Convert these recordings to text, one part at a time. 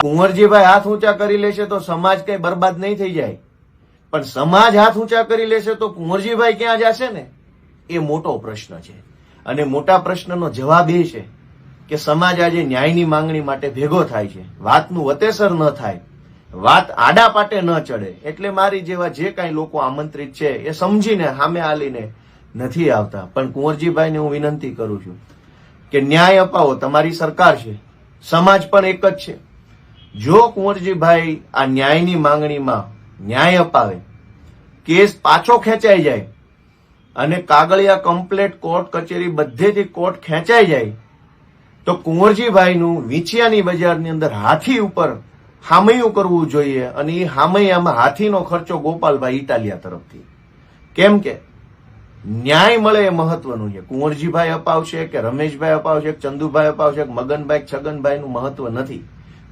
કુંવરજીભાઈ હાથ ઊંચા કરી લેશે તો સમાજ કઈ બરબાદ નહીં થઈ જાય. પણ સમાજ હાથ ઊંચા કરી લેશે તો કુંવરજીભાઈ ક્યાં જશે ને? એ મોટો પ્રશ્ન છે. અને મોટા પ્રશ્નનો જવાબ એ છે કે સમાજ આજે ન્યાયની માંગણી માટે ભેગો થાય છે. વાતનું વતેસર ન થાય. વાત આડા પાટે ન ચડે. એટલે મારી જેવા જે કાંઈ લોકો આમંત્રિત છે એ સમજીને, સામે આલીને નથી આવતા. પણ કુંવરજીભાઈને હું વિનંતી કરું છું કે ન્યાય અપાવો. તમારી સરકાર છે. સમાજ પણ એક જ છે. જો કુંવરજીભાઈ આ ન્યાયની માંગણીમાં ન્યાય અપાવે, કેસ પાછો ખેંચાઈ જાય અને કાગળિયા કમ્પ્લેટ કોર્ટ કચેરી બધેથી કોર્ટ ખેંચાઈ જાય, તો કુંવરજીભાઈનું વિછિયાની બજારની અંદર હાથી ઉપર હામૈયું કરવું જોઈએ અને એ હામૈયામાં હાથીનો ખર્ચો ગોપાલભાઈ ઇટાલિયા તરફથી. કેમ કે ન્યાય મળે એ મહત્વનું છે. કુંવરજીભાઈ અપાવશે કે રમેશભાઈ અપાવશે કે ચંદુભાઈ અપાવશે કે મગનભાઈ છગનભાઈનું મહત્વ નથી.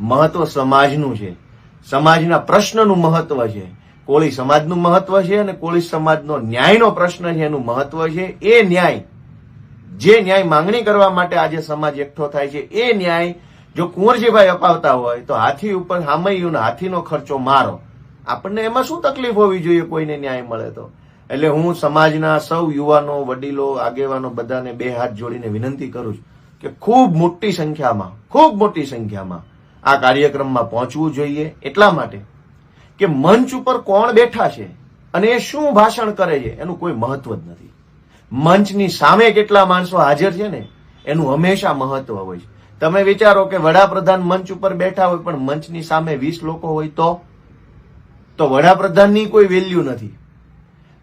મહત્વ સમાજનું છે. સમાજના પ્રશ્નનું મહત્વ છે. કોળી સમાજનું મહત્વ છે અને કોળી સમાજનો ન્યાયનો પ્રશ્ન છે, એનું મહત્વ છે. એ ન્યાય, જે ન્યાય માંગણી કરવા માટે આજે સમાજ એકઠો થાય છે, એ ન્યાય જો કુંવરજીભાઈ અપાવતા હોય તો હાથી ઉપર હામૈયું હાથીનો ખર્ચો મારો. આપણને એમાં શું તકલીફ હોવી જોઈએ કોઈને ન્યાય મળે તો? એટલે હું સમાજના સૌ યુવાનો, વડીલો, આગેવાનો બધાને બે હાથ જોડીને વિનંતી કરું છું કે ખૂબ મોટી સંખ્યામાં, ખૂબ મોટી સંખ્યામાં આ કાર્યક્રમમાં પહોંચવું જોઈએ એટલા માટે કે મંચ ઉપર કોણ બેઠા છે અને એ શું ભાષણ કરે છે એનું કોઈ મહત્વ જ નથી. મંચની સામે કેટલા માણસો હાજર છે ને, એનું હંમેશા મહત્વ હોય છે. તમે વિચારો કે વડાપ્રધાન મંચ ઉપર બેઠા હોય પણ મંચની સામે વીસ લોકો હોય તો? તો વડાપ્રધાનની કોઈ વેલ્યુ નથી.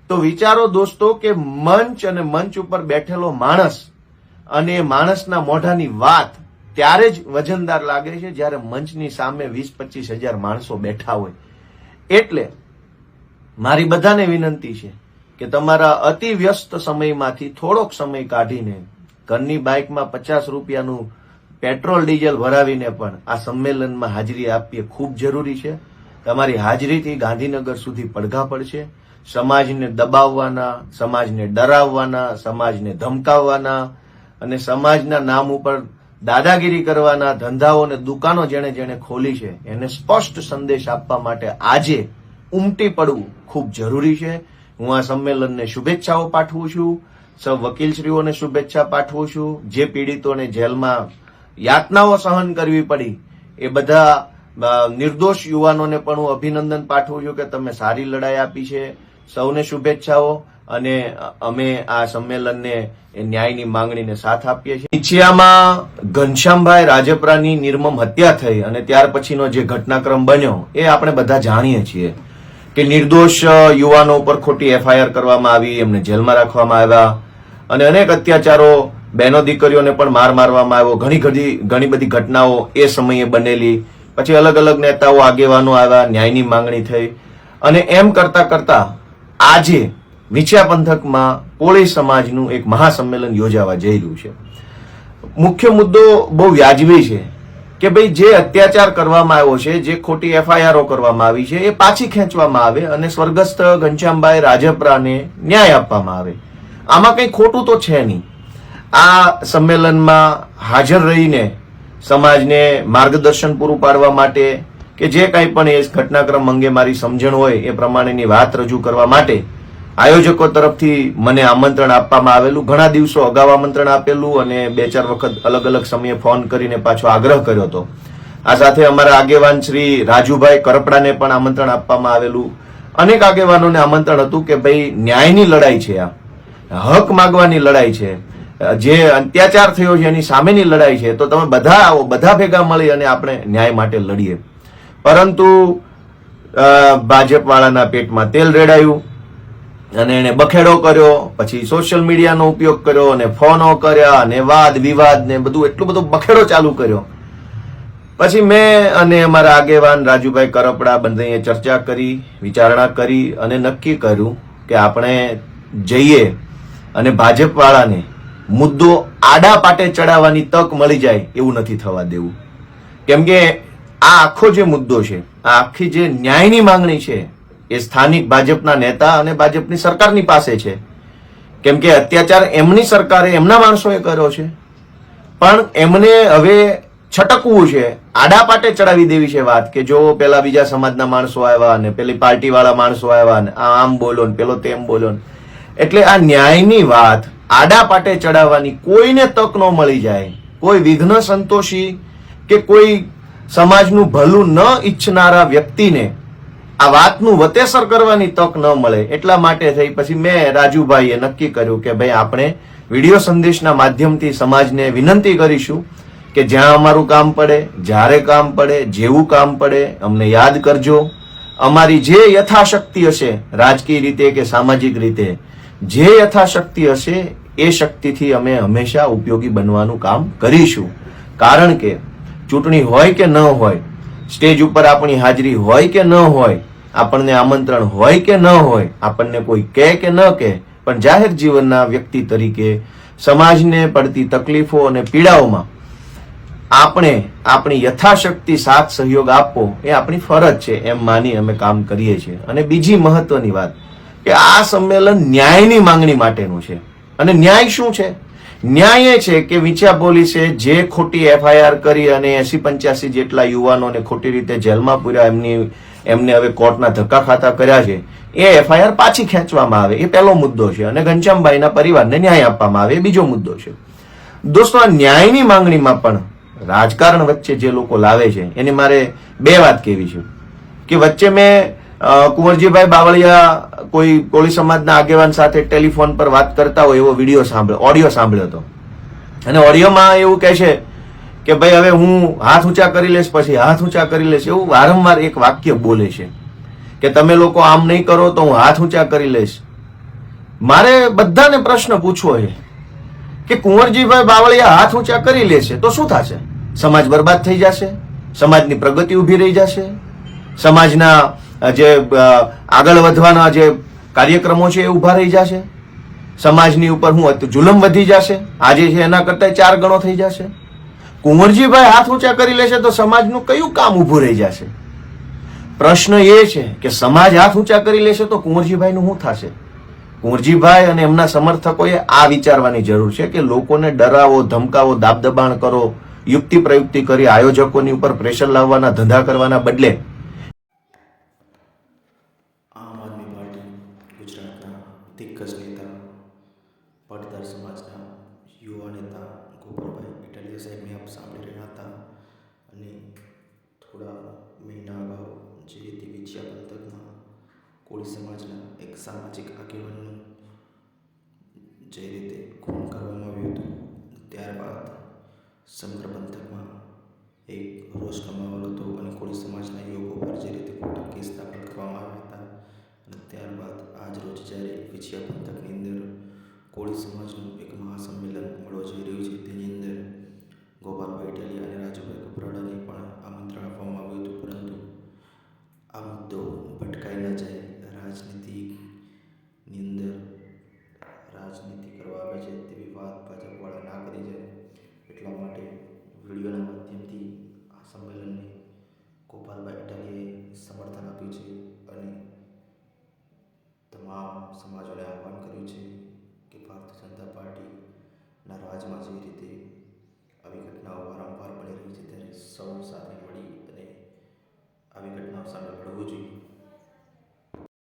તો વિચારો દોસ્તો કે મંચ અને મંચ ઉપર બેઠેલો માણસ અને એ માણસના મોઢાની વાત ત્યારે જ વજનદાર લાગે છે જ્યારે મંચની સામે વીસ, પચીસ હજાર માણસો બેઠા હોય. એટલે મારી બધાને વિનંતી છે કે તમારા અતિ વ્યસ્ત સમયમાંથી થોડોક સમય કાઢીને ઘરની બાઇકમાં પચાસ રૂપિયાનું પેટ્રોલ, ડીઝલ ભરાવીને પણ આ સંમેલનમાં હાજરી આપવી ખૂબ જરૂરી છે. તમારી હાજરીથી ગાંધીનગર સુધી પડઘા પડશે. સમાજને દબાવવાના, સમાજને ડરાવવાના, સમાજને ધમકાવવાના અને સમાજના નામ ઉપર દાદાગીરી કરવાના ધંધાઓ અને દુકાનો જેણે જેણે ખોલી છે, એને સ્પષ્ટ સંદેશ આપવા માટે આજે ઉમટી પડવું ખૂબ જરૂરી છે. હું આ સંમેલનને શુભેચ્છાઓ પાઠવું છું. સૌ વકીલશ્રીઓને શુભેચ્છા પાઠવું છું. જે પીડિતોને જેલમાં યાતનાઓ સહન કરવી પડી, એ બધા નિર્દોષ યુવાનોને પણ હું અભિનંદન પાઠવું છું કે તમે સારી લડાઈ આપી છે. સૌને શુભેચ્છાઓ અને અમે આ સંમેલનને ન્યાયની માંગણીને સાથ આપીએ છીએ. ઇચ્છિયામાં ઘનશ્યામભાઈ રાજપરાની નિર્મમ હત્યા થઈ અને ત્યાર પછીનો જે ઘટનાક્રમ બન્યો એ આપણે બધા જાણીએ છીએ કે નિર્દોષ યુવાનો ઉપર ખોટી એફઆઈઆર કરવામાં આવી, એમને જેલમાં રાખવામાં આવ્યા અને અનેક અત્યાચારો બહેનો દીકરીઓને પણ માર મારવામાં આવ્યો. ઘણી ઘણી ઘણી બધી ઘટનાઓ એ સમયે બનેલી. પછી અલગ અલગ નેતાઓ આગેવાનો આવ્યા, ન્યાયની માંગણી થઈ અને એમ કરતા કરતા આજે વિછ્યા પંથકમાં કોળી સમાજનું એક મહાસંમેલન યોજાવા જઈ રહ્યું છે. મુખ્ય મુદ્દો બહુ વ્યાજબી છે કે ભાઈ જે અત્યાચાર કરવામાં આવ્યો છે, જે ખોટી એફઆઈઆરો કરવામાં આવી છે, એ પાછી ખેંચવામાં આવે અને સ્વર્ગસ્થ ઘનશ્યામભાઈ રાજપરાને ન્યાય આપવામાં આવે. આમાં કંઈ ખોટું તો છે નહીં. આ સંમેલનમાં હાજર રહીને સમાજને માર્ગદર્શન પૂરું પાડવા માટે કે જે કાંઈ પણ એ ઘટનાક્રમ અંગે મારી સમજણ હોય એ પ્રમાણેની વાત રજૂ કરવા માટે આયોજકો તરફથી મને આમંત્રણ આપવામાં આવેલું, ઘણા દિવસો અગાઉ આમંત્રણ આપેલું અને બે ચાર વખત અલગ અલગ સમયે ફોન કરીને પાછો આગ્રહ કર્યો હતો. આ સાથે અમારા આગેવાન શ્રી રાજુભાઈ કરપડાને પણ આમંત્રણ આપવામાં આવેલું. અનેક આગેવાનોને આમંત્રણ હતું કે ભાઈ ન્યાયની લડાઈ છે આ. હક માગવાની લડાઈ છે. જે અત્યાચાર થયો છે એની સામેની લડાઈ છે. તો તમે બધા આવો, બધા ભેગા મળી અને આપણે ન્યાય માટે લડીએ. પરંતુ ભાજપવાળાના પેટમાં તેલ રેડાયું અને એણે બખેડો કર્યો, પછી સોશિયલ મીડિયાનો ઉપયોગ કર્યો અને ફોનો કર્યા અને વાદ વિવાદ ને બધું, એટલું બધું બખેડો ચાલુ કર્યો. પછી મેં અને અમારા આગેવાન રાજુભાઈ કરપડા બંનેએ ચર્ચા કરી, વિચારણા કરી અને નક્કી કર્યું કે આપણે જઈએ અને ભાજપવાળાને મુદ્દો આડા પાટે ચડાવવાની તક મળી જાય એવું નથી થવા દેવું. કેમ કે આ આખો જે મુદ્દો છે, આ આખી જે ન્યાયની માંગણી છે, એ સ્થાનિક ભાજપના નેતા અને ભાજપની સરકારની પાસે છે. કેમ કે અત્યાચાર એમની સરકારે એમના માણસોએ કર્યો છે. પણ એમને હવે છટકવું છે, આડા પાટે ચડાવી દેવી છે વાત કે જો પેલા બીજા સમાજના માણસો આવ્યા ને પેલી પાર્ટી વાળા માણસો આવ્યા ને આ આમ બોલો ને પેલો તેમ બોલો ને. એટલે આ ન્યાયની વાત આડા પાટે ચડાવવાની કોઈને તક ન મળી જાય. કોઈ વિઘ્ન સંતોષી કે કોઈ સમાજનું ભલું ન ઈચ્છનારા વ્યક્તિને આ વાતનું વતેસર કરવાની તક ન મળે. એટલા માટે થઈ પછી મેં રાજુભાઈએ નક્કી કર્યું કે ભાઈ આપણે વીડિયો સંદેશના માધ્યમથી સમાજને વિનંતી કરીશું કે જ્યાં અમારું કામ પડે, જ્યારે કામ પડે, જેવું કામ પડે, અમને યાદ કરજો. અમારી જે યથાશક્તિ હશે, રાજકીય રીતે કે સામાજિક રીતે, જે યથાશક્તિ હશે, એ શક્તિથી અમે હંમેશા ઉપયોગી બનવાનું કામ કરીશું. કારણ કે ચૂંટણી હોય કે ન હોય, સ્ટેજ ઉપર આપણી હાજરી હોય કે ન હોય, આપણને આમંત્રણ હોય કે ન હોય, આપણને કોઈ કહે કે ન કહે, પણ જાહેર જીવનના વ્યક્તિ તરીકે સમાજને પડતી તકલીફો અને પીડાઓમાં આપણે આપણી યથાશક્તિ સાથ સહયોગ આપવો એ આપણી ફરજ છે, એમ માની અમે કામ કરીએ છીએ. અને બીજી મહત્વની વાત કે આ સંમેલન ન્યાયની માંગણી માટેનું છે. અને ન્યાય શું છે? ન્યાય છે કે વિંછા પોલીસે જે ખોટી એફઆઈઆર કરી અને એસી પંચ્યાસી જેટલા યુવાનોને ખોટી રીતે જેલમાં પૂર્યા, એમની, એમને હવે કોર્ટના ધક્કા ખાતા કર્યા છે, એ એફઆઈઆર પાછી ખેંચવામાં આવે, એ પહેલો મુદ્દો છે અને ઘનશ્યામભાઈના પરિવારને ન્યાય આપવામાં આવે, એ બીજો મુદ્દો છે. દોસ્તો, આ ન્યાયની માંગણીમાં પણ રાજકારણ વચ્ચે જે લોકો લાવે છે, એની મારે બે વાત કહેવી છે, કે વચ્ચે મેં કુંવરજીભાઈ બાવળિયા કોઈ કોળી સમાજના આગેવાન સાથે ટેલિફોન પર વાત કરતા હોય એવો વીડિયો સાંભળ્યો, ઓડિયો સાંભળ્યો હતો. અને ઓડિયોમાં એવું કહે છે કે ભાઈ હવે હું હાથ ઊંચા કરી લઈશ, પછી હાથ ઊંચા કરી લઈશ, એવું વારંવાર એક વાક્ય બોલે છે કે તમે લોકો આમ નહીં કરો તો હું હાથ ઊંચા કરી લઈશ. મારે બધાને પ્રશ્ન પૂછવો છે કે કુંવરજીભાઈ બાવળિયા હાથ ઊંચા કરી લેશે તો શું થશે? સમાજ બરબાદ થઈ જશે? સમાજની પ્રગતિ ઊભી રહી જશે? સમાજના જે આગળ વધવાના જે કાર્યક્રમો છે એ ઊભા રહી જશે? સમાજની ઉપર હું જુલમ વધી જશે? આજે છે એના કરતા ચાર ગણો થઈ જશે? કુંવરજીભાઈ હાથ ઊંચા કરી લેશે તો સમાજનું કયું કામ ઊભું રહી જશે? પ્રશ્ન એ છે કે સમાજ હાથ ઊંચા કરી લેશે તો કુંવરજીભાઈનું શું થશે? કુંવરજીભાઈ અને એમના સમર્થકોએ આ વિચારવાની જરૂર છે કે લોકોને ડરાવો, ધમકાવો, દાબદબાણ કરો, યુક્તિ પ્રયુક્તિ કરી આયોજકોની ઉપર પ્રેશર લાવવાના, ધંધા કરવાના બદલે કોળી સમાજના એક સામાજિક આગેવાનનું જે રીતે ખૂન કરવામાં આવ્યું હતું, ત્યારબાદ સમગ્ર પંથકમાં એક રોષ કમાવેલો હતો અને કોળી સમાજના યુવકો પર જે રીતે ખોટા કેસ દાખલ કરવામાં આવ્યા હતા અને ત્યારબાદ આજ રોજ જ્યારે વિછિયા પંથકની અંદર કોળી સમાજનું એક મહાસંમેલન મળવા જઈ રહ્યું છે, તેની અંદર ગોપાલભાઈ ઇટાલિયા અને રાજુભાઈ કપરાડાને પણ આમંત્રણ આપવામાં આવ્યું હતું, પરંતુ આ મુદ્દો